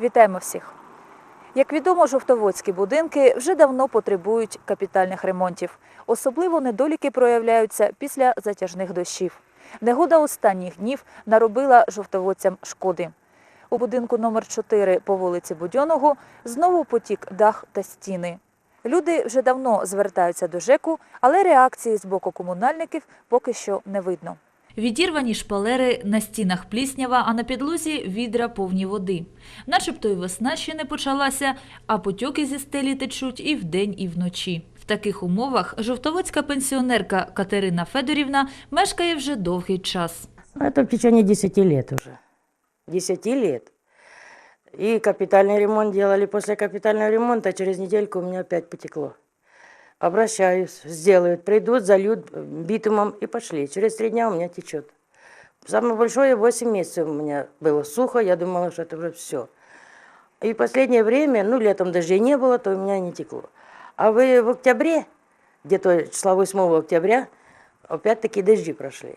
Вітаємо всіх! Як відомо, жовтоводські будинки вже давно потребують капітальних ремонтів. Особливо недоліки проявляються після затяжних дощів. Негода останніх днів наробила жовтоводцям шкоди. У будинку номер 4 по вулиці Будьоного знову потік дах та стіни. Люди вже давно звертаються до ЖЕКу, але реакції з боку комунальників поки що не видно. Відірвані шпалери на стінах пліснява, а на підлозі відра повні води. Начебто і весна ще не почалася, а потьоки зі стелі течуть і вдень, і вночі. В таких умовах жовтоводська пенсіонерка Катерина Федорівна мешкає вже довгий час. Это в течение 10 лет уже. 10 лет. И капитальный ремонт делали. После капитального ремонта через недельку у меня опять потекло Обращаюсь, сделают, придут, зальют битумом и пошли. Через три дня у меня течет. Самое большое 8 месяцев у меня было сухо, я думала, что это уже все. И в последнее время, ну, летом дождей не было, то у меня не текло. А вы в октябре, где-то числа 8 октября, опять-таки дожди прошли.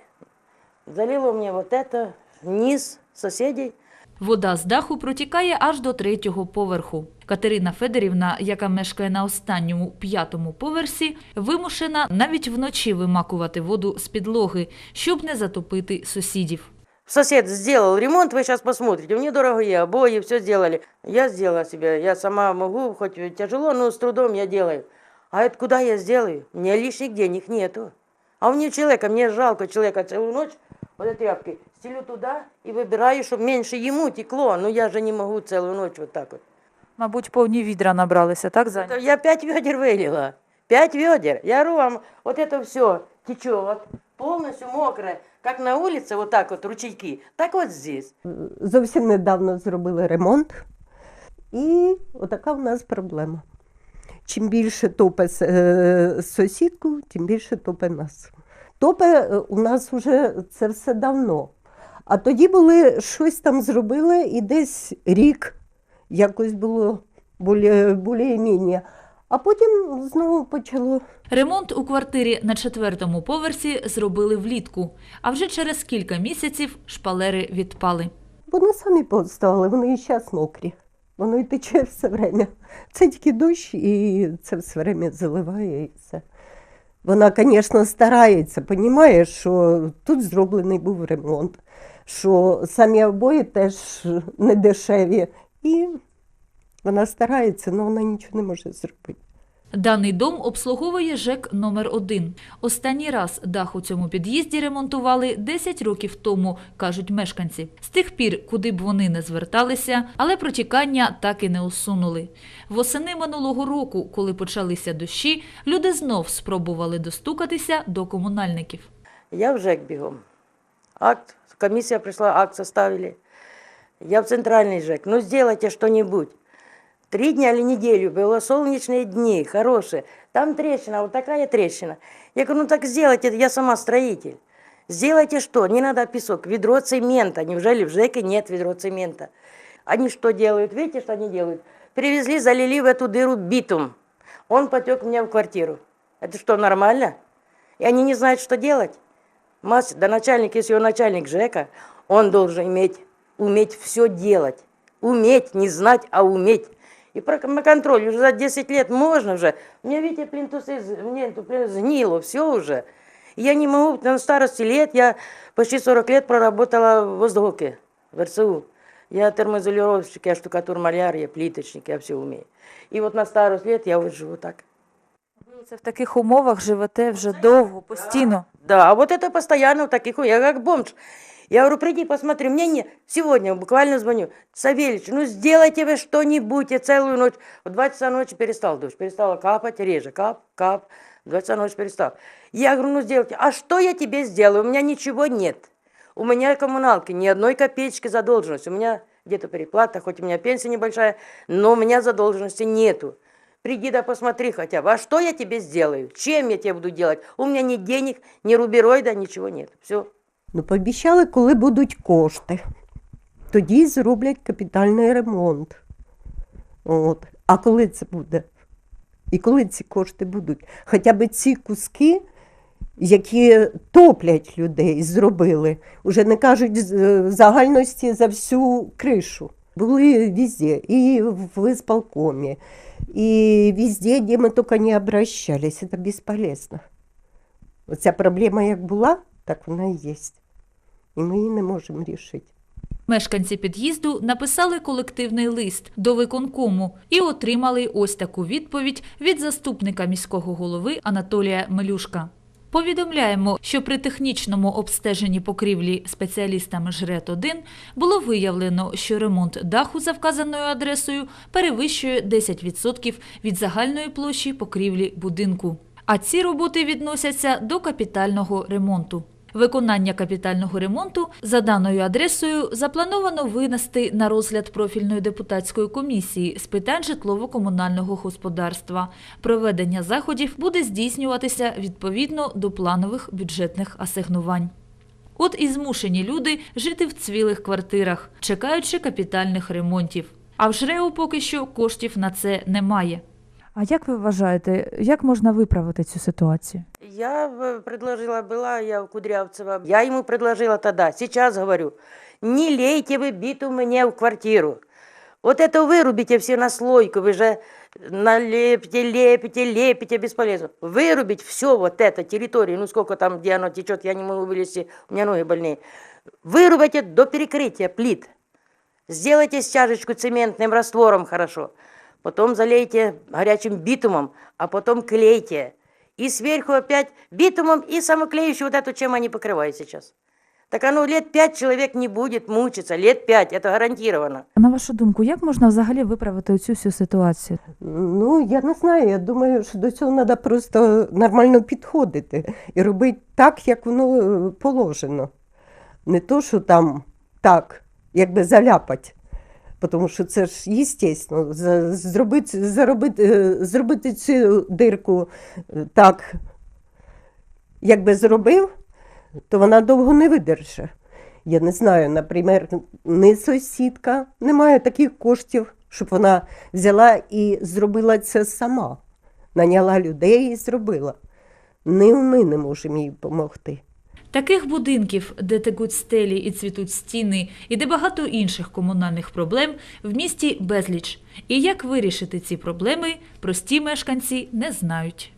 Залило мне вот это, низ соседей. Вода з даху протікає аж до третього поверху. Катерина Федорівна, яка мешкає на останньому п'ятому поверсі, вимушена навіть вночі вимакувати воду з підлоги, щоб не затопити сусідів. Сосед сделал ремонт, вы сейчас посмотрите. Мне дорогие обои, все сделали. Я сделала себе, я сама могу, хоть и тяжело, но с трудом я делаю. А это куда я сделаю? У меня лишних денег нету. А у меня человека, мне жалко человека целую ночь, вот этой тряпки, стелю туда и выбираю, чтобы меньше ему текло. Но я же не могу целую ночь вот так вот. Мабуть, повні відра набралися, так, Заня? Это Я пять ведер вылила. Пять ведер. Я говорю вам, вот это все течет, полностью мокрое. Как на улице, вот так вот ручейки, так вот здесь. Зовсім недавно зробили ремонт, і отака в нас проблема. Чим більше топе с- е, сусідку, тим більше топе нас. Топе е, у нас вже це все давно. А тоді були щось там зробили, і десь рік якось було більш-менш. А потім знову почало Ремонт у квартирі на четвертому поверсі зробили влітку, а вже через кілька місяців шпалери відпали. Вони самі поставили, вони і зараз мокрі. Воно і тече все время. Це тільки дощ, і це все время заливає і все. Вона, звісно, старається, розуміє, що тут зроблений був ремонт, що самі обої теж не дешеві. І вона старається, але вона нічого не може зробити. Даний дом обслуговує ЖЕК номер 1 Останній раз дах у цьому під'їзді ремонтували 10 років тому, кажуть мешканці. З тих пір, куди б вони не зверталися, але протікання так і не усунули. Восени минулого року, коли почалися дощі, люди знов спробували достукатися до комунальників. Я в ЖЭК бегом. Акт, комиссия пришла, акт составили. Я в центральный ЖЭК. Ну, сделайте что-нибудь. Три дня или неделю было солнечные дни, хорошие. Там трещина, вот такая трещина. Я говорю, ну так сделайте, я сама строитель. Сделайте что? Не надо песок, ведро цемента. Неужели в ЖЭКе нет ведро цемента? Они что делают? Видите, что они делают? Привезли, залили в эту дыру битум. Он потек меня в квартиру. Это что, нормально? И они не знают, что делать. Мастер, да начальник, если он начальник ЖЭКа, он должен иметь, уметь все делать. Уметь, не знать, а уметь. И про на контроль уже за 10 лет можно уже. У меня, видите, плинтусы, мне это плин- сгнило, все уже. И Я не могу, на старости лет, я почти 40 лет проработала в воздухе, в РСУ. Я термоизолировщик, я штукатур, маляр, я плиточник, я все умею. И вот на старость лет я вот живу так. Це в таких умовах живете вже довго, постійно. Да, а вот это постоянно в таких, я как бомж. Я говорю, приди, посмотри, мне не, сегодня буквально звоню, Савельич, ну сделайте вы что-нибудь, я целую ночь, в 2 часа ночи перестал дождь, перестала капать, реже, кап, кап, в 2 часа ночи перестал. Я говорю, ну сделайте, а что я тебе сделаю, у меня ничего нет, у меня коммуналки, ни одной копеечки задолженности, у меня где-то переплата, хоть у меня пенсия небольшая, но у меня задолженности нету. Приди да посмотри хотя бы, а что я тебе сделаю? Чем я тебе буду делать? У меня ни денег, ни рубероида, ничего нет. Все. Ну, пообіцяли, коли будуть кошти, тоді зроблять капітальний ремонт. От. А коли це буде? І коли ці кошти будуть? Хоча б ці куски, які топлять людей, зробили, уже не кажуть з- загальності за всю кришу. Були везде, і в исполкоме, і везде, де ми тільки не обращались. Це безполезно. Оця проблема як була, так вона і є. І ми не можемо рішити. Мешканці під'їзду написали колективний лист до виконкому і отримали ось таку відповідь від заступника міського голови Анатолія Мелюшка. Повідомляємо, що при технічному обстеженні покрівлі спеціалістами ЖРЕТ-1 було виявлено, що ремонт даху за вказаною адресою перевищує 10% від загальної площі покрівлі будинку. А ці роботи відносяться до капітального ремонту. Виконання капітального ремонту за даною адресою заплановано винести на розгляд профільної депутатської комісії з питань житлово-комунального господарства. Проведення заходів буде здійснюватися відповідно до планових бюджетних асигнувань. От і змушені люди жити в цвілих квартирах, чекаючи капітальних ремонтів. А в ЖРЕУ поки що коштів на це немає. А як ви вважаєте, як можна виправити цю ситуацію? Я э, предложила, была я у Кудрявцева, я ему предложила тогда, сейчас говорю, не лейте вы битум мне в квартиру. Вот это вырубите все на слойку, вы же налепите, лепите, лепите, бесполезно. Вырубить все вот это, территорию, ну сколько там, где оно течет, я не могу вылезти, у меня ноги больные. Вырубайте до перекрытия плит. Сделайте стяжечку цементным раствором хорошо. Потом залейте горячим битумом, а потом клейте. И сверху опять битумом и самоклеющую вот эту, чем они покрывают сейчас. Так оно лет пять человек не будет мучиться, лет пять, это гарантированно. На вашу думку, як можна взагалі виправити цю всю ситуацію? Ну, я не знаю. Я думаю, що до цього треба просто нормально підходити і робити так, як воно е, положено. Не то, що там так, якби заляпать. Тому що це ж естественно, за- зробити, заробити, е, зробити цю дирку е, так, якби зробив, то вона довго не видержить. Я не знаю, наприклад, не сусідка, немає таких коштів, щоб вона взяла і зробила це сама. Наняла людей і зробила. Не ми не можемо їй допомогти. Таких будинків, де текуть стелі і цвітуть стіни, і де багато інших комунальних проблем в місті безліч. І як вирішити ці проблеми, прості мешканці не знають.